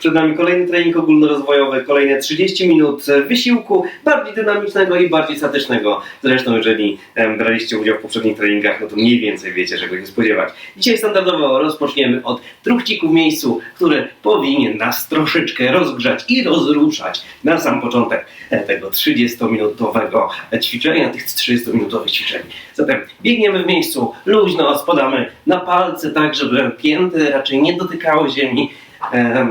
Przed nami kolejny trening ogólnorozwojowy, kolejne 30 minut wysiłku, bardziej dynamicznego i bardziej statycznego. Zresztą, jeżeli braliście udział w poprzednich treningach, no to mniej więcej wiecie, czego się spodziewać. Dzisiaj standardowo rozpoczniemy od truchciku w miejscu, który powinien nas troszeczkę rozgrzać i rozruszać na sam początek tego 30-minutowego ćwiczenia, tych 30-minutowych ćwiczeń. Zatem biegniemy w miejscu, luźno spadamy na palce, tak żeby pięty raczej nie dotykały ziemi, em,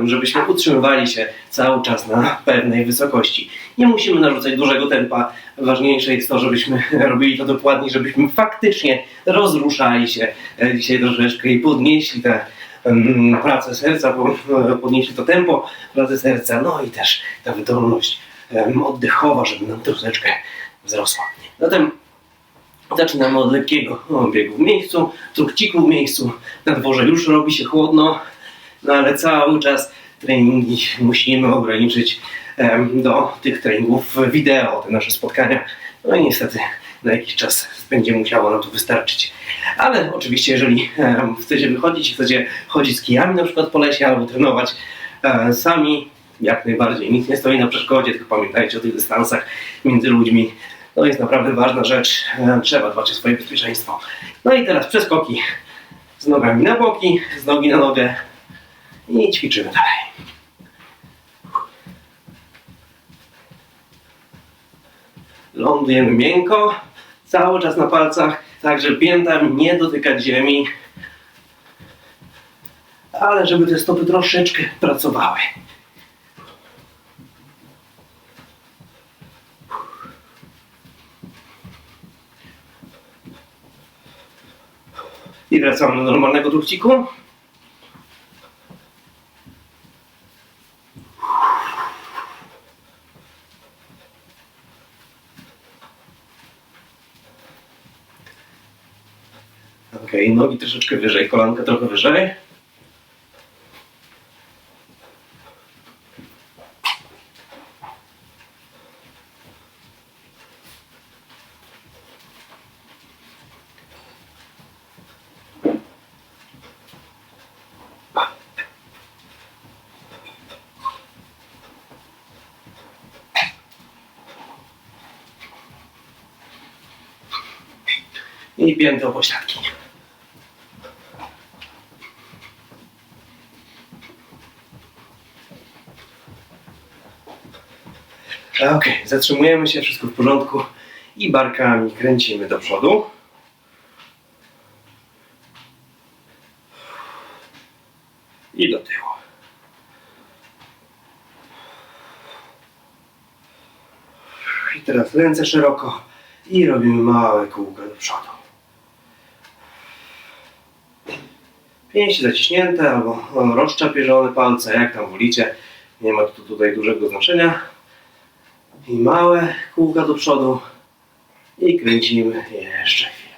żebyśmy utrzymywali się cały czas na pewnej wysokości. Nie musimy narzucać dużego tempa. Ważniejsze jest to, żebyśmy robili to dokładnie, żebyśmy faktycznie rozruszali się e, dzisiaj troszeczkę i podnieśli tę em, pracę serca, po- podnieśli to tempo pracy serca, no i też ta wydolność oddechowa, żeby nam troszeczkę wzrosła. Zatem Zaczynamy od lekkiego biegu w miejscu, trukciku w miejscu. Na dworze już robi się chłodno, no ale cały czas treningi musimy ograniczyć do tych treningów wideo, te nasze spotkania. No i niestety na jakiś czas będzie musiało nam to wystarczyć. Ale oczywiście, jeżeli chcecie wychodzić, chcecie chodzić z kijami na przykład po lesie albo trenować e, sami, jak najbardziej. Nic nie stoi na przeszkodzie, tylko pamiętajcie o tych dystansach między ludźmi. To jest naprawdę ważna rzecz. E, Trzeba dbać o swoje bezpieczeństwo. No i teraz przeskoki z nogami na boki, z nogi na nogę i ćwiczymy dalej. Lądujemy miękko, cały czas na palcach, tak żeby piętami nie dotykać ziemi, ale żeby te stopy troszeczkę pracowały. I wracamy do normalnego truchciku. Ok, nogi troszeczkę wyżej, kolanka trochę wyżej. I pięty o pośladki. Ok, zatrzymujemy się, wszystko w porządku i barkami kręcimy do przodu. I do tyłu. I teraz ręce szeroko i robimy małe kółko do przodu. Pięści zaciśnięte albo o, rozczapieżone palce, jak tam wolicie. Nie ma tu tutaj dużego znaczenia. I małe kółka do przodu. I kręcimy jeszcze chwilę.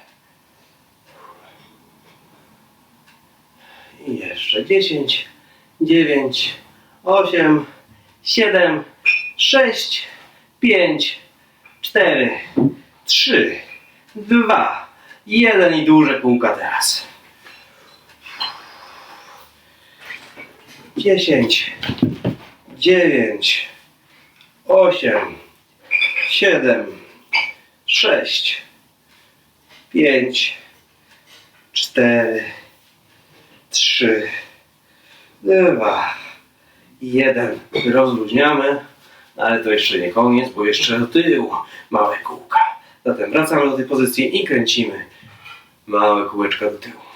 I jeszcze 10, 9, 8, 7, 6, 5, 4, 3, 2, 1 i duże kółka teraz. 10, 9, 8, 7, 6, 5, 4, 3, 2, 1. Rozluźniamy, ale to jeszcze nie koniec, bo jeszcze do tyłu małe kółka. Zatem wracamy do tej pozycji i kręcimy małe kółeczka do tyłu.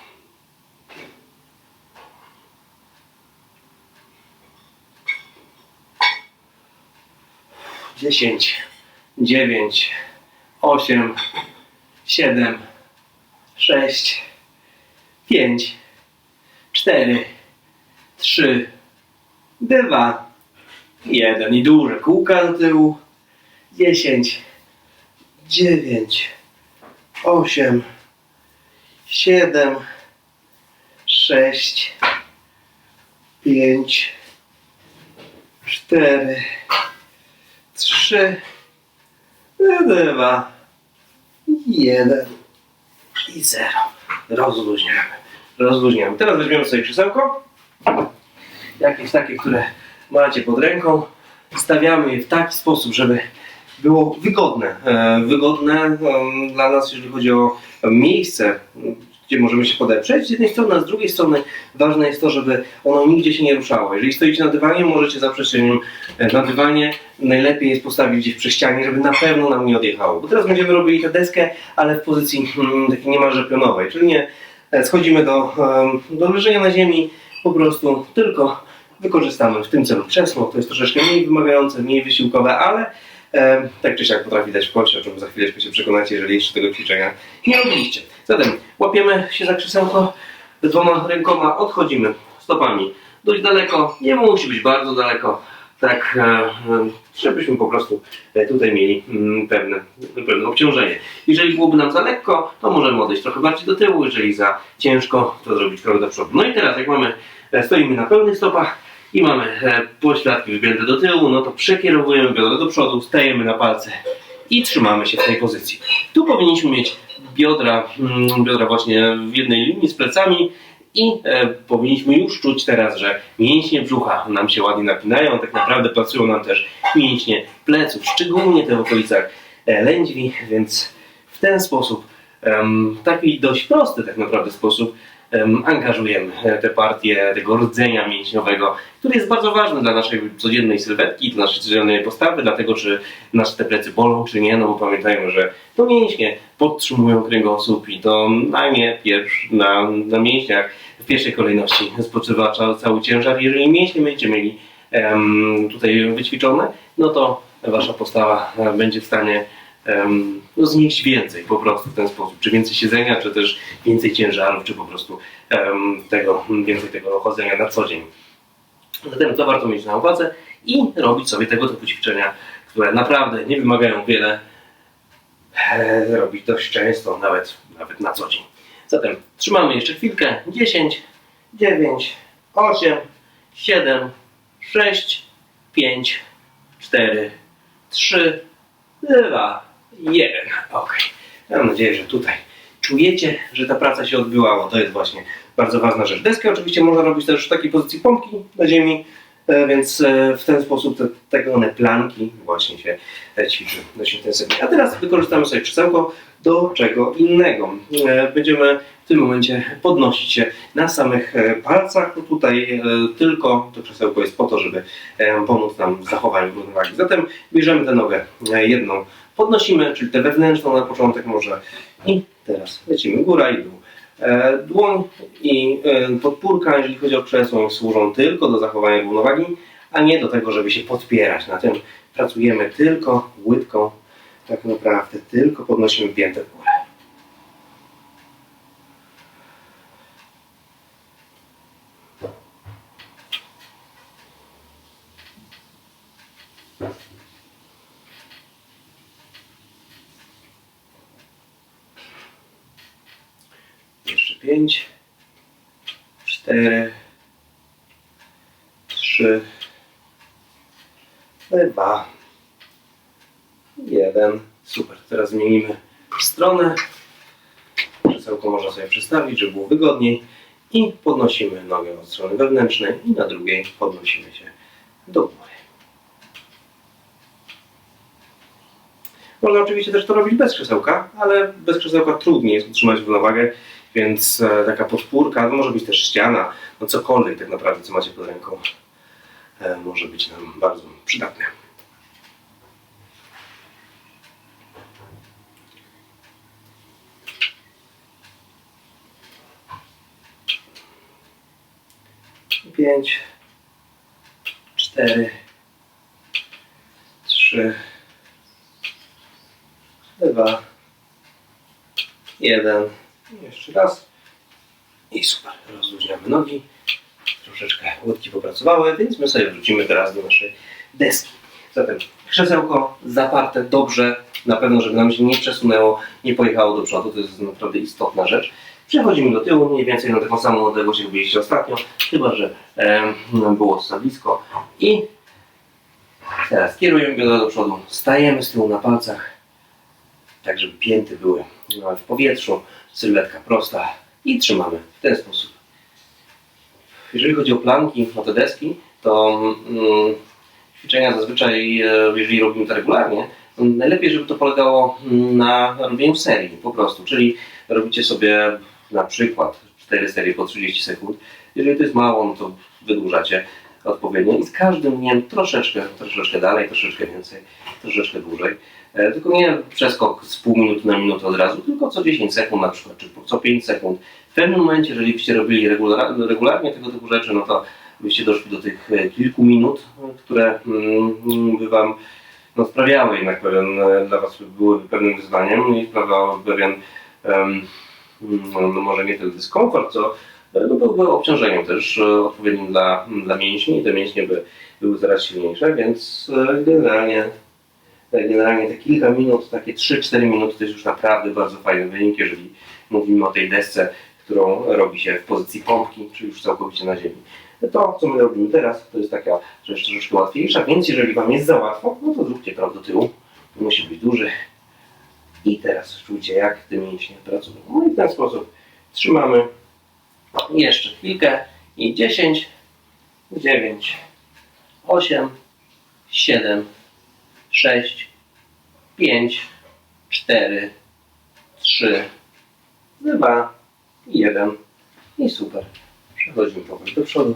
Dziesięć, dziewięć, osiem, siedem, sześć, pięć, cztery, trzy, dwa, jeden i duże kółka do tyłu. Dziesięć, dziewięć, osiem, siedem, sześć, pięć, cztery, trzy, dwa, jeden i zero. Rozluźniamy. Rozluźniamy. Teraz weźmiemy sobie krzesełko. Jakieś takie, które macie pod ręką. Stawiamy je w taki sposób, żeby było wygodne. E, wygodne dla nas, jeżeli chodzi o miejsce, gdzie możemy się podeprzeć z jednej strony, a z drugiej strony ważne jest to, żeby ono nigdzie się nie ruszało. Jeżeli stoicie na dywanie, możecie zaprzeć się nim e, na dywanie. Najlepiej jest postawić gdzieś przy ścianie, żeby na pewno nam nie odjechało. Bo teraz będziemy robili tę deskę, ale w pozycji mm, takiej niemalże pionowej, czyli nie e, schodzimy do, do leżenia na ziemi, po prostu tylko wykorzystamy w tym celu krzesło. To jest troszeczkę mniej wymagające, mniej wysiłkowe, ale e, tak czy siak potrafi dać kość, o czym za chwileczkę się przekonacie, jeżeli jeszcze tego ćwiczenia nie robiliście. Zatem łapiemy się za krzesełko dwoma rękoma, odchodzimy stopami dość daleko, nie musi być bardzo daleko, tak e, e, żebyśmy po prostu e, tutaj mieli mm, pewne, pewne obciążenie. Jeżeli byłoby nam za lekko, to możemy odejść trochę bardziej do tyłu, jeżeli za ciężko, to zrobić krok do przodu. No i teraz jak mamy, stoimy na pełnych stopach i mamy e, pośladki wygięte do tyłu, no to przekierowujemy biodra do przodu, stajemy na palce i trzymamy się w tej pozycji. Tu powinniśmy mieć biodra, mm, biodra właśnie w jednej linii z plecami i e, powinniśmy już czuć teraz, że mięśnie brzucha nam się ładnie napinają, tak naprawdę pracują nam też mięśnie pleców, szczególnie te w okolicach e, lędźwi, więc w ten sposób, em, taki dość prosty tak naprawdę sposób, em, angażujemy te partie tego rdzenia mięśniowego, który jest bardzo ważny dla naszej codziennej sylwetki, dla naszej codziennej postawy, dlatego czy nasze te plecy bolą, czy nie, no bo pamiętajmy, że to mięśnie podtrzymują kręgosłup i to na nie na, na mięśniach w pierwszej kolejności spoczywa ca- cały ciężar. Jeżeli mięśnie będziecie mieli tutaj wyćwiczone, no to wasza postawa będzie w stanie no, znieść więcej po prostu w ten sposób. Czy więcej siedzenia, czy też więcej ciężarów, czy po prostu tego, więcej tego chodzenia na co dzień. Zatem to warto mieć na uwadze i robić sobie tego typu ćwiczenia, które naprawdę nie wymagają wiele, e, robić dość często, nawet, nawet na co dzień. Zatem trzymamy jeszcze chwilkę. 10, 9, 8, 7, 6, 5, 4, 3, 2, 1. Ok. Mam nadzieję, że tutaj czujecie, że ta praca się odbyła, bo to jest właśnie bardzo ważna rzecz. Deskę oczywiście można robić też w takiej pozycji pompki na ziemi, e, więc e, w ten sposób te tak planki właśnie się e, ćwiczy dość intensywnie. A teraz wykorzystamy sobie krzesełko do czego innego. Będziemy w tym momencie podnosić się na samych palcach. No tutaj tylko to krzesełko jest po to, żeby pomóc nam w zachowaniu równowagi. Zatem bierzemy tę nogę jedną, podnosimy, czyli tę wewnętrzną na początek może i teraz lecimy góra i dół. E, Dłoń i e, podpórka, jeżeli chodzi o krzesło, służą tylko do zachowania równowagi, a nie do tego, żeby się podpierać. Na tym pracujemy tylko łydką, tak naprawdę tylko podnosimy piętę w górę. Jeszcze pięć, cztery, trzy, dwa, jeden. Super. Teraz zmienimy stronę. Krzesełko można sobie przestawić, żeby było wygodniej. I podnosimy nogę od strony wewnętrznej i na drugiej podnosimy się do góry. Można oczywiście też to robić bez krzesełka, ale bez krzesełka trudniej jest utrzymać równowagę, więc e, taka podpórka, to może być też ściana, no cokolwiek tak naprawdę, co macie pod ręką, e, może być nam bardzo przydatne. Pięć, cztery, trzy, dwa, jeden. Jeszcze raz. I super. Rozluźniamy nogi. Troszeczkę łydki popracowały, więc my sobie wrócimy teraz do naszej deski. Zatem krzesełko zaparte dobrze, na pewno, żeby nam się nie przesunęło, nie pojechało do przodu. To jest naprawdę istotna rzecz. Przechodzimy do tyłu, mniej więcej na taką samą odległość, jak byliście ostatnio, chyba że em, było za blisko. I teraz kierujemy biodra do przodu, stajemy z tyłu na palcach, tak żeby pięty były w powietrzu, sylwetka prosta i trzymamy w ten sposób. Jeżeli chodzi o planki, o te deski, to mm, ćwiczenia zazwyczaj, e, jeżeli robimy to regularnie, najlepiej, żeby to polegało mm, na robieniu serii po prostu. Czyli robicie sobie na przykład 4 serie po 30 sekund. Jeżeli to jest mało, no to wydłużacie odpowiednio i z każdym dniem troszeczkę, troszeczkę dalej, troszeczkę więcej, troszeczkę dłużej. E, Tylko nie przeskok z pół minuty na minutę od razu, tylko co 10 sekund na przykład, czy co 5 sekund. W pewnym momencie, jeżeli byście robili regular, regularnie tego typu rzeczy, no to byście doszli do tych e, kilku minut, które mm, by Wam no, sprawiały jednak pewien, e, dla Was były pewnym wyzwaniem i sprawiały pewien, em, no, może nie tyle dyskomfort, co no, byłby obciążeniem też odpowiednim dla, dla mięśni i te mięśnie by były coraz silniejsze, więc generalnie generalnie te kilka minut, takie 3-4 minuty to jest już naprawdę bardzo fajny wynik, jeżeli mówimy o tej desce, którą robi się w pozycji pompki, czy już całkowicie na ziemi. To, co my robimy teraz, to jest taka rzecz troszeczkę łatwiejsza, więc jeżeli Wam jest za łatwo, no to zróbcie krok do tyłu. Musi być duży. I teraz czujcie, jak te mięśnie pracują. No i w ten sposób trzymamy jeszcze chwilkę i 10, 9, 8, 7, 6, 5, 4, 3, 2, 1 i super. Przechodzimy powoli do przodu.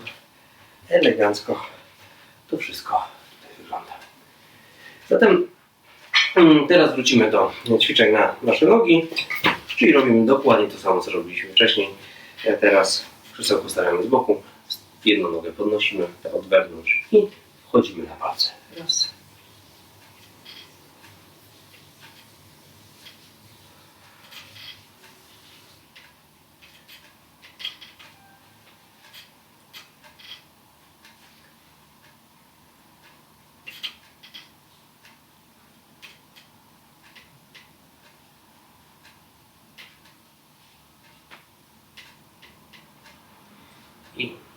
Elegancko. To wszystko wygląda. Zatem mm, teraz wrócimy do ćwiczeń na nasze nogi, czyli robimy dokładnie to samo, co robiliśmy wcześniej. Teraz krzesełko stawiamy z boku, jedną nogę podnosimy od wewnątrz i wchodzimy na palce. Raz. i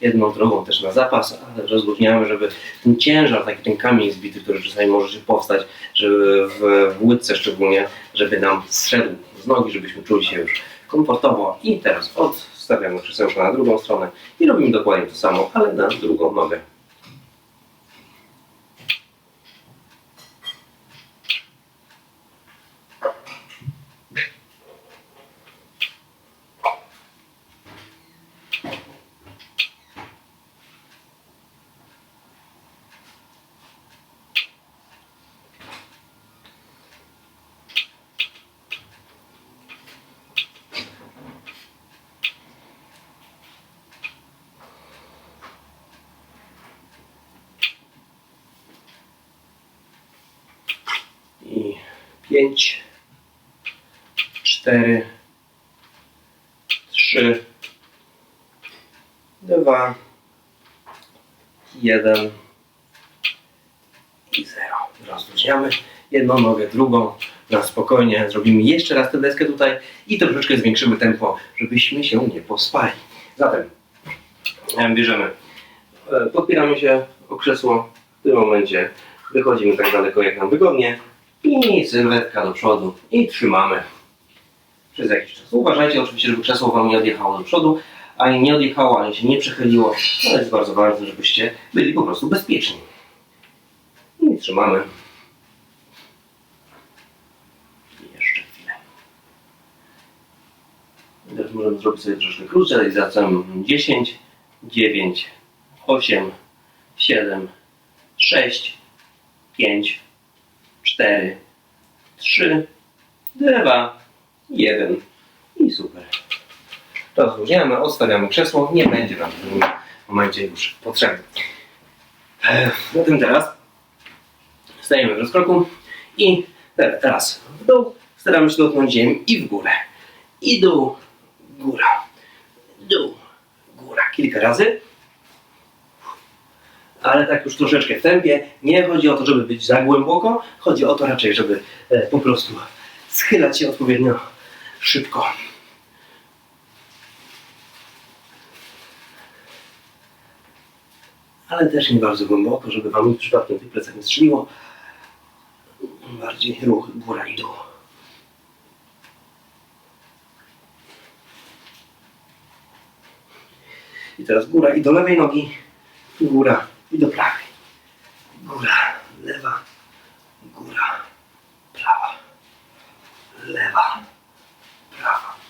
jedną drogą też na zapas, ale rozluźniamy, żeby ten ciężar, taki ten kamień zbity, który czasami może się powstać, żeby w, w łydce szczególnie, żeby nam zszedł z nogi, żebyśmy czuli się już komfortowo. I teraz odstawiamy krzesełko na drugą stronę i robimy dokładnie to samo, ale na drugą nogę. i 5, 4, 3, 2, 1 i 0. Rozluźniamy jedną nogę, drugą na spokojnie. Zrobimy jeszcze raz tę deskę tutaj i troszeczkę zwiększymy tempo, żebyśmy się nie pospali. Zatem em, bierzemy, e, podpieramy się o krzesło. W tym momencie wychodzimy tak daleko, jak nam wygodnie. I sylwetka do przodu i trzymamy przez jakiś czas. Uważajcie oczywiście, żeby krzesło Wam nie odjechało do przodu, ani nie odjechało, ani się nie przechyliło. To jest bardzo ważne, żebyście byli po prostu bezpieczni. I trzymamy. Jeszcze chwilę. Teraz możemy zrobić sobie troszkę krótsze realizację. 10, 9, 8, 7, 6, 5, 4, 3, 2, 1 i super. Rozluźniamy, odstawiamy krzesło, nie będzie nam w tym momencie już potrzebne. Zatem teraz stajemy w rozkroku i teraz w dół, staramy się dotknąć ziemi i w górę. I dół, góra, dół, góra. Kilka razy ale tak już troszeczkę w tempie. Nie chodzi o to, żeby być za głęboko, chodzi o to raczej, żeby e, po prostu schylać się odpowiednio szybko. Ale też nie bardzo głęboko, żeby Wam nic przypadkiem tych plecach nie strzeliło. Bardziej ruch góra i dół. I teraz góra i do lewej nogi, góra i do prawej. Góra, lewa, góra, prawa, lewa, prawa.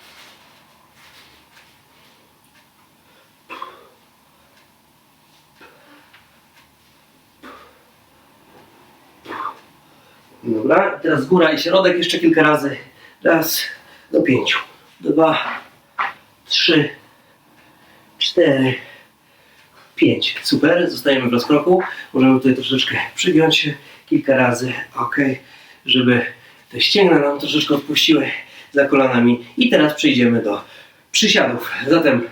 Dobra, teraz góra i środek jeszcze kilka razy. Raz, do pięciu. Dwa, trzy, cztery, pięć. Super, zostajemy w rozkroku. Możemy tutaj troszeczkę przygiąć się kilka razy, ok, żeby te ścięgna nam troszeczkę odpuściły za kolanami. I teraz przejdziemy do przysiadów. Zatem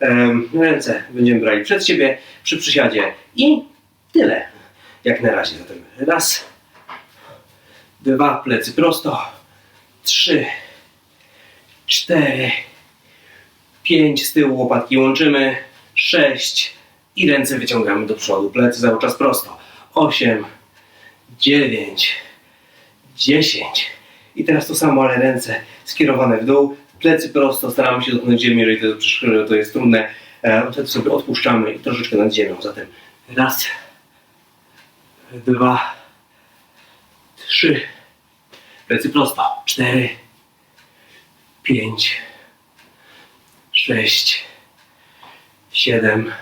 em, ręce będziemy brali przed siebie przy przysiadzie i tyle. Jak na razie. Zatem raz, dwa, plecy prosto, trzy, cztery, pięć, z tyłu łopatki łączymy, sześć. I ręce wyciągamy do przodu, plecy cały czas prosto, osiem, dziewięć, dziesięć. I teraz to samo, ale ręce skierowane w dół, plecy prosto, staramy się dotknąć ziemi, jeżeli to, to jest trudne, e, wtedy sobie odpuszczamy i troszeczkę nad ziemią, zatem raz, dwa, trzy, plecy prosto, cztery, pięć, sześć, siedem,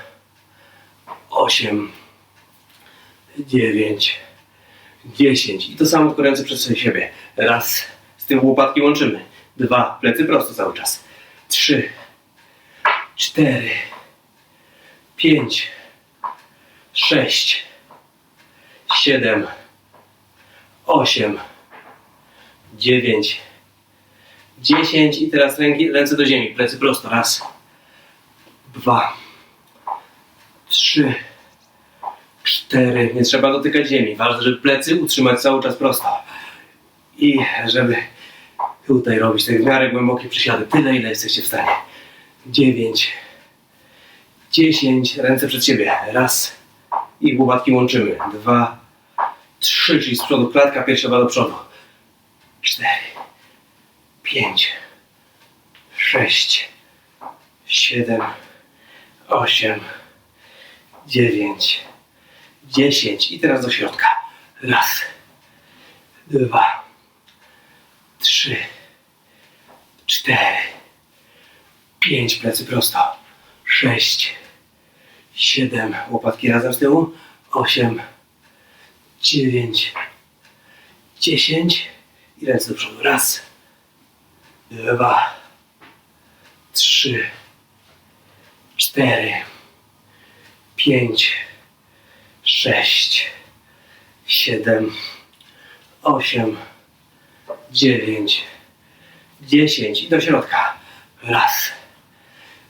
osiem, dziewięć, dziesięć. I to samo ręce przed siebie. Raz, z tyłu łopatki łączymy. Dwa, plecy prosto cały czas. Trzy, cztery, pięć, sześć, siedem, osiem, dziewięć, dziesięć i teraz ręki, ręce do ziemi, plecy prosto. Raz, dwa, trzy, cztery. Nie trzeba dotykać ziemi. Ważne, żeby plecy utrzymać cały czas prosto. I żeby tutaj robić te w miarę głębokie przysiady. Tyle, ile jesteście w stanie. Dziewięć, dziesięć. Ręce przed siebie. Raz. I łopatki łączymy. Dwa, trzy, czyli z przodu klatka piersiowa do przodu. Cztery, pięć, sześć, siedem, osiem, dziewięć, dziesięć. I teraz do środka. Raz, dwa, trzy, cztery, pięć, plecy prosto, sześć, siedem, łopatki razem z tyłu, osiem, dziewięć, dziesięć i ręce do przodu. Raz, dwa, trzy, cztery, pięć, sześć, siedem, osiem, dziewięć, dziesięć i do środka. Raz,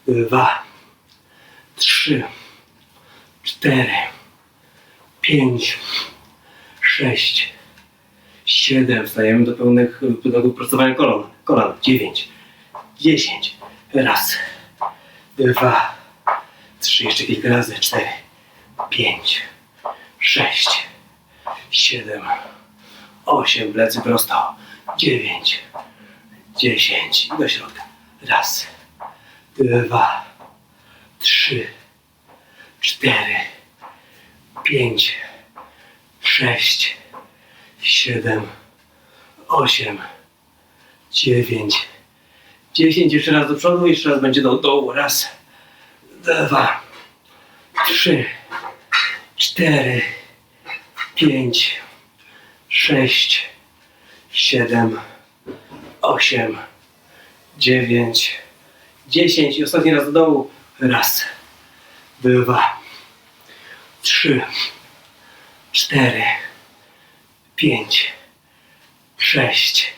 dwa, trzy, cztery, pięć, sześć, siedem. Wstajemy do pełnych, pełnego prostowania kolan. Kolan. Dziewięć, dziesięć. Raz, dwa, trzy, jeszcze kilka razy. Cztery, pięć, sześć, siedem, osiem. Plecy prosto. Dziewięć, dziesięć. Do środka. Raz, dwa, trzy, cztery, pięć, sześć, siedem, osiem, dziewięć, dziesięć. Jeszcze raz do przodu, jeszcze raz będzie do dołu. Raz, dwa, trzy, cztery, pięć, sześć, siedem, osiem, dziewięć, dziesięć. I ostatni raz do dołu. Raz, dwa, trzy, cztery, pięć, sześć,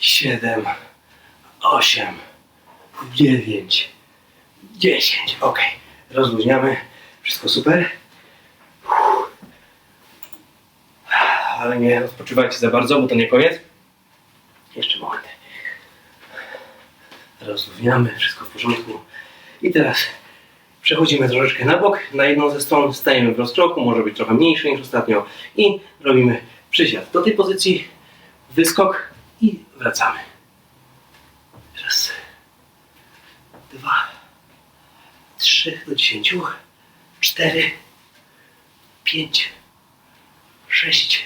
siedem, osiem, dziewięć, dziesięć. Ok, rozluźniamy. Wszystko super. Ale nie odpoczywajcie za bardzo, bo to nie koniec. Jeszcze moment. Rozluźniamy, wszystko w porządku. I teraz przechodzimy troszeczkę na bok, na jedną ze stron, stajemy w rozkroku, może być trochę mniejszy niż ostatnio i robimy przysiad. Do tej pozycji wyskok i wracamy. Raz, dwa, trzy do dziesięciu, cztery, pięć, sześć,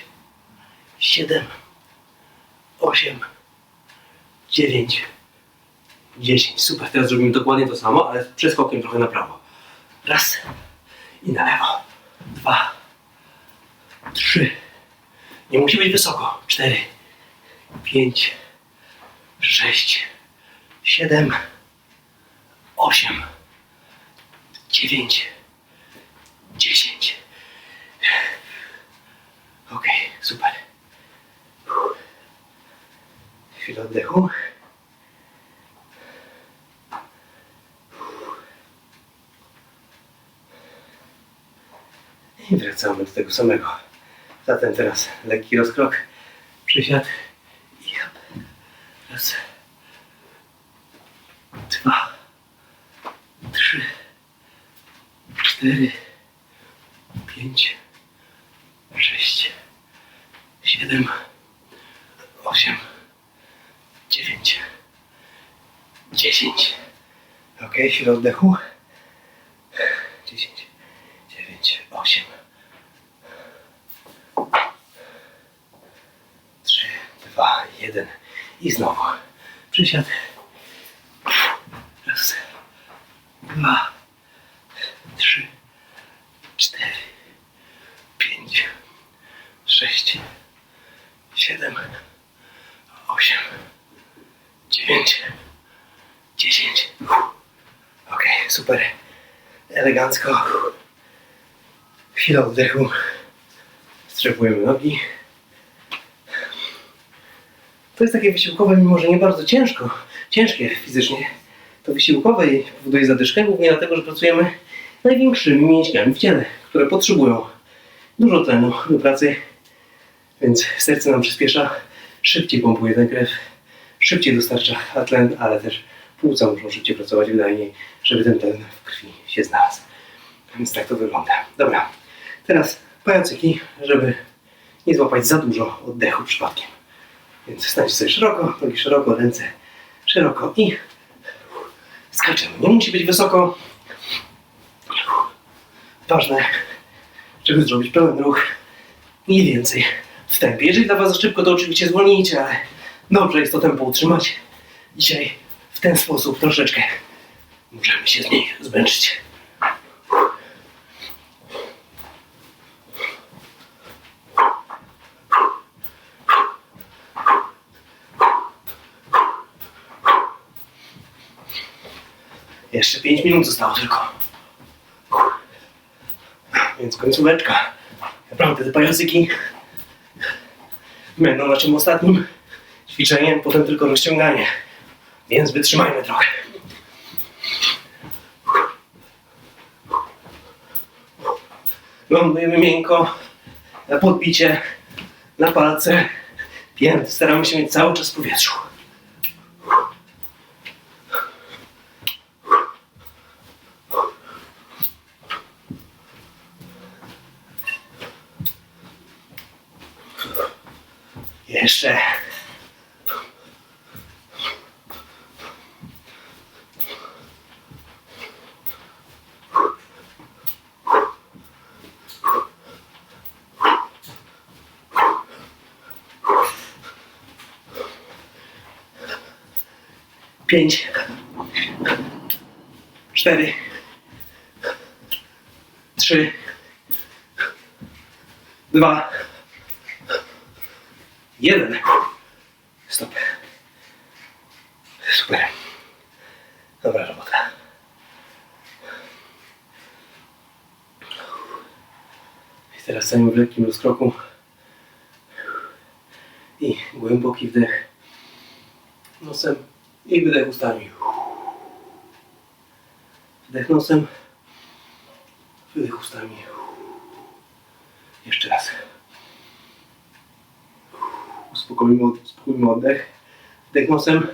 siedem, osiem, dziewięć, dziesięć. Super, teraz zrobimy dokładnie to samo, ale przeskokiem trochę na prawo. Raz i na lewo. Dwa, trzy. Nie musi być wysoko. Cztery, pięć, sześć, siedem, osiem, dziewięć, dziesięć. Okej, super. Chwilę oddechu. I wracamy do tego samego. Zatem teraz lekki rozkrok, przysiad i hop. Raz, dwa, trzy, cztery, pięć, sześć, siedem, osiem, dziewięć, dziesięć. Ok, chwilę oddechu. 9, 10. Ok, super. Elegancko. Chwila oddechu. Strzepujemy nogi. To jest takie wysiłkowe, mimo że nie bardzo ciężko, ciężkie fizycznie. To wysiłkowe i powoduje zadyszkę głównie dlatego, że pracujemy największymi mięśniami w ciele, które potrzebują dużo tlenu do pracy, więc serce nam przyspiesza, szybciej pompuje tę krew szybciej dostarcza tlen, ale też płuca muszą szybciej pracować wydajniej, żeby ten tlen w krwi się znalazł. Więc tak to wygląda. Dobra, teraz pajacyki, żeby nie złapać za dużo oddechu przypadkiem. Więc stańcie sobie szeroko, nogi szeroko, ręce szeroko i skaczemy. Nie musi być wysoko. Ważne, żeby zrobić pełen ruch. Mniej więcej w tempie. Jeżeli dla Was za szybko, to oczywiście zwolnijcie, ale dobrze jest to tempo utrzymać. Dzisiaj w ten sposób troszeczkę możemy się z niej zmęczyć. Jeszcze 5 minut zostało tylko. Więc końcóweczka. Naprawdę te pajacyki będą naszym ostatnim ćwiczeniem, potem tylko rozciąganie. Więc wytrzymajmy trochę. Lądujemy miękko, na podbicie, na palce. Pięt. Staramy się mieć cały czas powietrzu. Jeszcze. Pięć. Cztery. Trzy. Dwa. Jeden. Stop. Super. Dobra robota. I teraz stajemy w lekkim rozkroku. I głęboki wdech nosem i wydech ustami. Wdech nosem, wydech ustami. Jeszcze raz. Uspokójmy, uspokójmy oddech. Wdech nosem.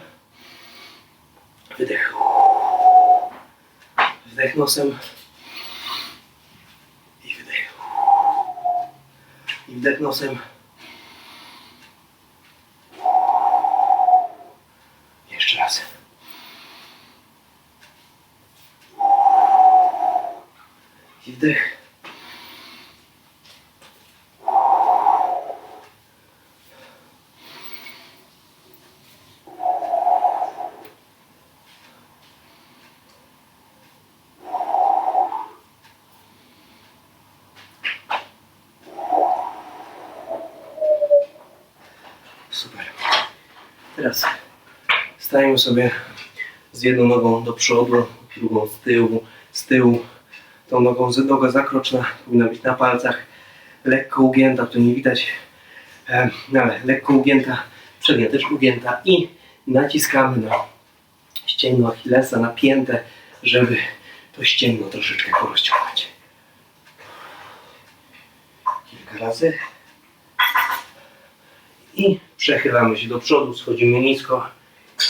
Wydech. Wdech nosem. I wydech. I wdech nosem. Jeszcze raz. I wdech. Super. Teraz stajemy sobie z jedną nogą do przodu, drugą z tyłu, z tyłu. Tą nogą, noga zakroczna powinna być na palcach, lekko ugięta, tu nie widać, e, no ale lekko ugięta, przednia też ugięta i naciskamy na ścięgno Achillesa, na piętę, żeby to ścięgno troszeczkę porozciągać. Kilka razy. I przechylamy się do przodu, schodzimy nisko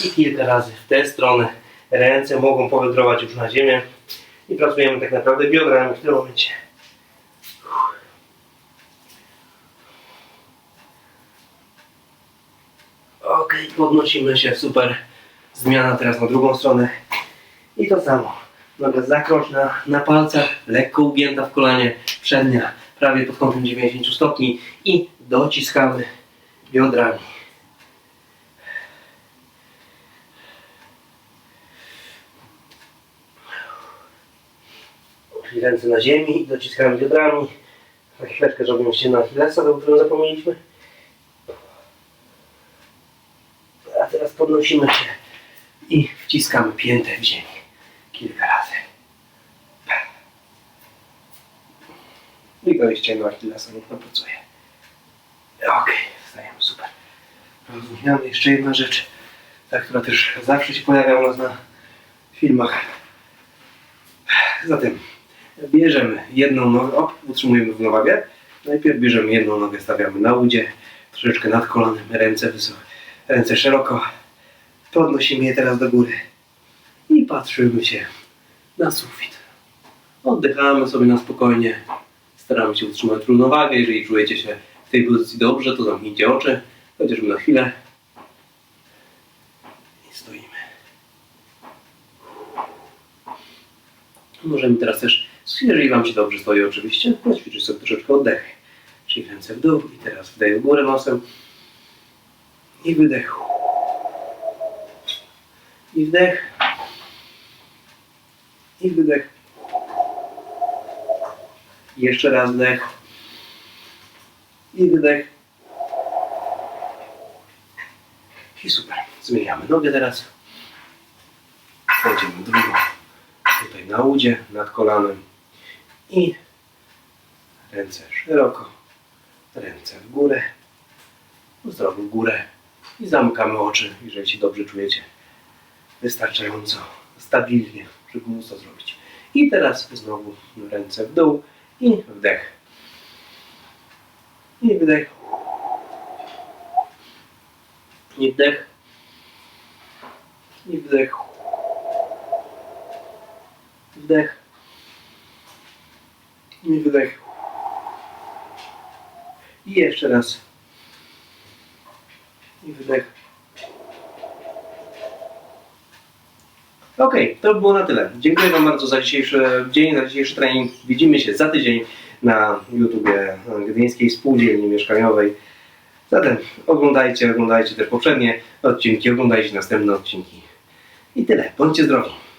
i kilka razy w tę stronę. Ręce mogą powędrować już na ziemię i pracujemy tak naprawdę biodrami w tym momencie. Ok, podnosimy się, super. Zmiana teraz na drugą stronę. I to samo. Noga zakroczna na palcach, lekko ugięta w kolanie, przednia prawie pod kątem 90 stopni i dociskamy biodrami. Czyli ręce na ziemi dociskamy biodrami. Na chwileczkę zrobimy się na Achillesa, o którym zapomnieliśmy. A teraz podnosimy się i wciskamy piętę w ziemi. Kilka razy. I to jest ścięgno Achillesa, niech to pracuje. Okej, wstajemy, super. Rozumiemy. Jeszcze jedna rzecz, ta, która też zawsze się pojawia u nas na filmach. Zatem bierzemy jedną nogę, op, utrzymujemy równowagę. Najpierw bierzemy jedną nogę, stawiamy na udzie, troszeczkę nad kolanem, ręce wysoko, ręce szeroko. Podnosimy je teraz do góry i patrzymy się na sufit. Oddychamy sobie na spokojnie. Staramy się utrzymać równowagę. Jeżeli czujecie się w tej pozycji dobrze, to zamknijcie oczy, chociażby na chwilę. I stoimy. Możemy teraz też, jeżeli Wam się dobrze stoi oczywiście, poćwiczyć sobie troszeczkę oddechy. Czyli ręce w dół i teraz wdech w górę nosem i wydech. I wdech. I wydech. Jeszcze raz wdech. I wydech. I super. Zmieniamy nogę teraz. Kładziemy drugą tutaj na udzie, nad kolanem. I ręce szeroko. Ręce w górę. Zdrowo w górę. I zamykamy oczy, jeżeli się dobrze czujecie. Wystarczająco stabilnie, żeby móc to zrobić. I teraz znowu ręce w dół i wdech. I wydech. I wdech. I wdech. Wdech. I wydech. I jeszcze raz. I wydech. Okej, to było na tyle. Dziękuję Wam bardzo za dzisiejszy dzień, za dzisiejszy trening. Widzimy się za tydzień na YouTubie Gdyńskiej Spółdzielni Mieszkaniowej. Zatem oglądajcie, oglądajcie też poprzednie odcinki, oglądajcie następne odcinki. I tyle. Bądźcie zdrowi.